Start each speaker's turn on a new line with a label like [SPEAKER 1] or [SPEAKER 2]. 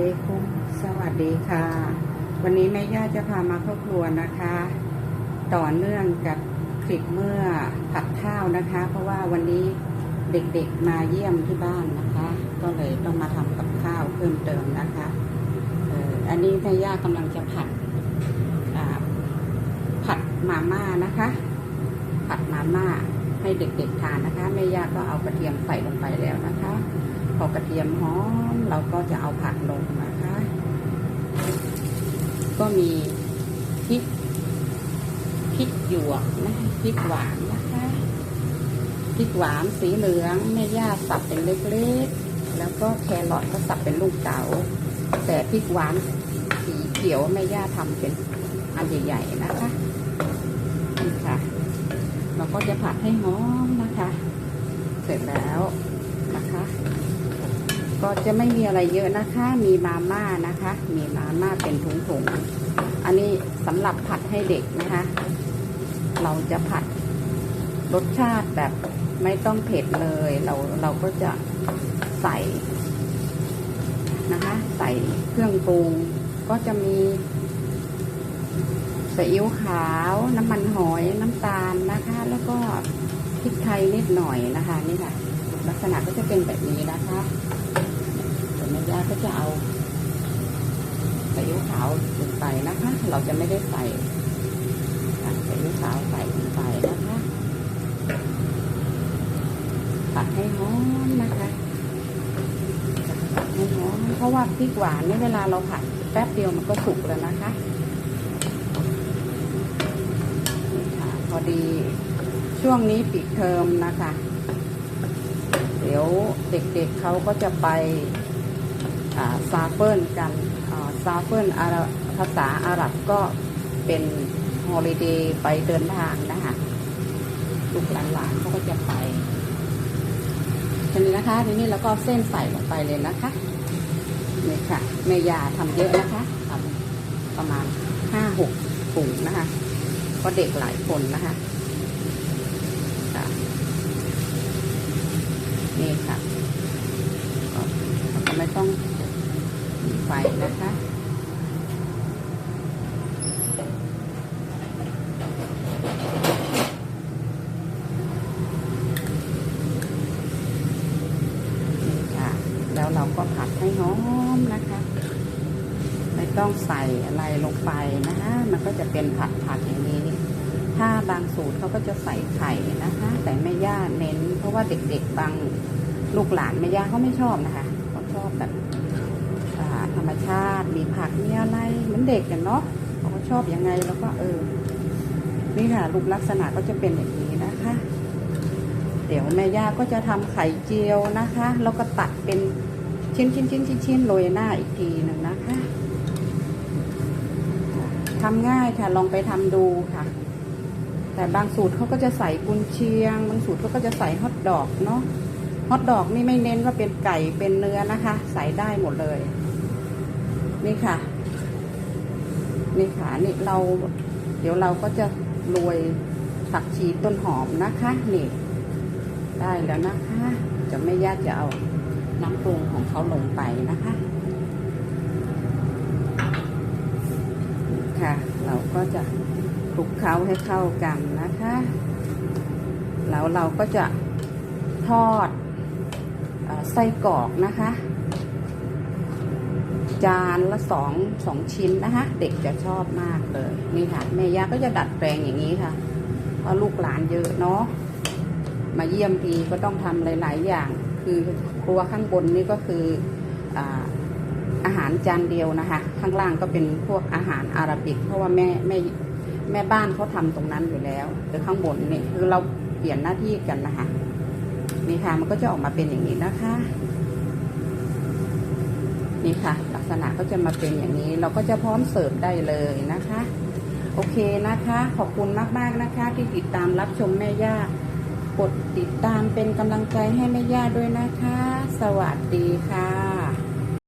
[SPEAKER 1] เลคุมสวัสดีค่ะ วันนี้แม่ย่าจะพามาเข้าครัวนะคะ ต่อเนื่องกับคลิปเมื่อผัดข้าวนะคะ เพราะว่าวันนี้เด็กๆมาเยี่ยมที่บ้านนะคะ ก็เลยต้องมาทำกับข้าวเพิ่มเติมนะคะเอออันนี้แม่ย่ากำลังจะผัดผัดมาม่านะคะ ผัดมาม่าให้เด็กๆทานนะคะแม่ย่าก็เอากระเทียมใส่ลงไปแล้วนะคะ พอกระเทียมหอมเราก็จะเอาผักลงนะคะ ก็มีพริกพริกหยวกนะพริกหวานนะคะพริกหวานสีเหลืองแม่ย่าสับเป็นเล็กๆ แล้วก็แครอทก็สับเป็นลูกเต๋าแต่พริกหวานสีเขียวแม่ย่าทำเป็นอันใหญ่ๆนะคะนี่ค่ะ เราก็จะผัดให้หอมนะคะ เสร็จแล้ว นะคะ ก็จะไม่มีอะไรเยอะนะคะ มีมาม่านะคะ มีมาม่าเป็นถุงๆ อันนี้สำหรับผัดให้เด็กนะคะ เราจะผัดรสชาติแบบไม่ต้องเผ็ดเลย เราเราก็จะใส่นะคะ ใส่เครื่องปรุงก็จะมีซีอิ๊วขาวน้ำมันหอยน้ำตาลนะคะ แล้วก็พริกไทยนิดหน่อยนะคะนี่ค่ะ ลักษณะก็จะเป็นแบบนี้นะคะส่วนแม่ย่าก็จะเอาซีอิ๊วขาวลงไปนะคะ เราจะไม่ได้ใส่ซีอิ๊วขาวใส่ลงไปนะคะผัดให้หอมนะคะผัดให้หอมเพราะว่าพริกหวานนี่เวลาเราผัดแป๊บเดียวมันก็สุกแล้วนะคะนี่ค่ะพอดีช่วงนี้ปิดเทอมนะคะ ยวเด็กๆเเขาก็จะไปซาเฟิลกันซาเฟิลภาษาอาหรับก็เป็นฮอลิเดย์ไปเดินทางนะคะลูกหลานๆเขาก็จะไปทีนี้นะคะทีนี้เราก็เส้นใส่ลงไปเลยนะคะนี่ค่ะแม่ยาทำเยอะนะคะทำประมาณห้าหกถุงนะคะ ก็เด็กหลายคนนะคะ นี่ค่ะก็เราก็ไม่ต้องมี ไฟนะคะนี่ค่ะแล้วเราก็ผัดให้หอมนะคะ ไม่ต้องใส่อะไรลงไปนะคะ มันก็จะเป็นผัดผัดอย่างนี้ ถ้าบางสูตรเขาก็จะใส่ไข่นะคะ แต่แม่ย่าเน้น เพราะว่าเด็กๆบางลูกหลานแม่ย่าเขาไม่ชอบนะคะเขาชอบแบบ ธรรมชาติ มีผักมีอะไรเหมือนเด็กกันเนาะเขาชอบยังไงแล้วก็เออ นี่ค่ะรูปลักษณะก็จะเป็นอย่างนี้นะคะ เดี๋ยวแม่ย่าก็จะทำไข่เจียวนะคะ แล้วก็ตัดเป็นชิ้นชิ้นชิ้นชิ้นชิ้นโรยหน้าอีกทีหนึ่งนะคะทำง่ายค่ะลองไปทำดูค่ะ แต่บางสูตรเขาก็จะใส่กุนเชียง บางสูตรเขาก็จะใส่ฮอทดอกเนาะฮอทดอกนี่ไม่เน้นว่าเป็นไก่เป็นเนื้อนะคะ ใส่ได้หมดเลย นี่ค่ะ นี่ค่ะนี่เรา เดี๋ยวเราก็จะโรยผักชีต้นหอมนะคะนี่ ได้แล้วนะคะ จะไม่ยากจะเอาน้ำปรุงของเขาลงไปนะคะ ค่ะ เราก็จะคลุกเคล้าให้เข้ากันนะคะ แล้วเราก็จะทอดอไส้กรอกนะคะ จานละสองสองชิ้นนะคะ เด็กจะชอบมากเลยนี่ค่ะแม่ย่าก็จะดัดแปลงอย่างนี้ค่ะเพราะลูกหลานเยอะเนาะมาเยี่ยมทีก็ต้องทำหลาย ๆ อย่าง คือครัวข้างบนนี่ก็คืออาอาหารจานเดียวนะคะ ข้างล่างก็เป็นพวกอาหารอาราบิก เพราะว่าแม่แม่แม่บ้านเขาทำตรงนั้นอยู่แล้วแต่ข้างบนนี่คือเราเปลี่ยนหน้าที่กันนะคะนี่ค่ะมันก็จะออกมาเป็นอย่างนี้นะคะ นี่ค่ะ ลักษณะก็จะมาเป็นอย่างนี้ เราก็จะพร้อมเสิร์ฟได้เลยนะคะ โอเคนะคะ ขอบคุณมากๆนะคะ ที่ติดตามรับชมแม่ย่ากดติดตามเป็นกำลังใจให้แม่ย่าด้วยนะคะ สวัสดีค่ะ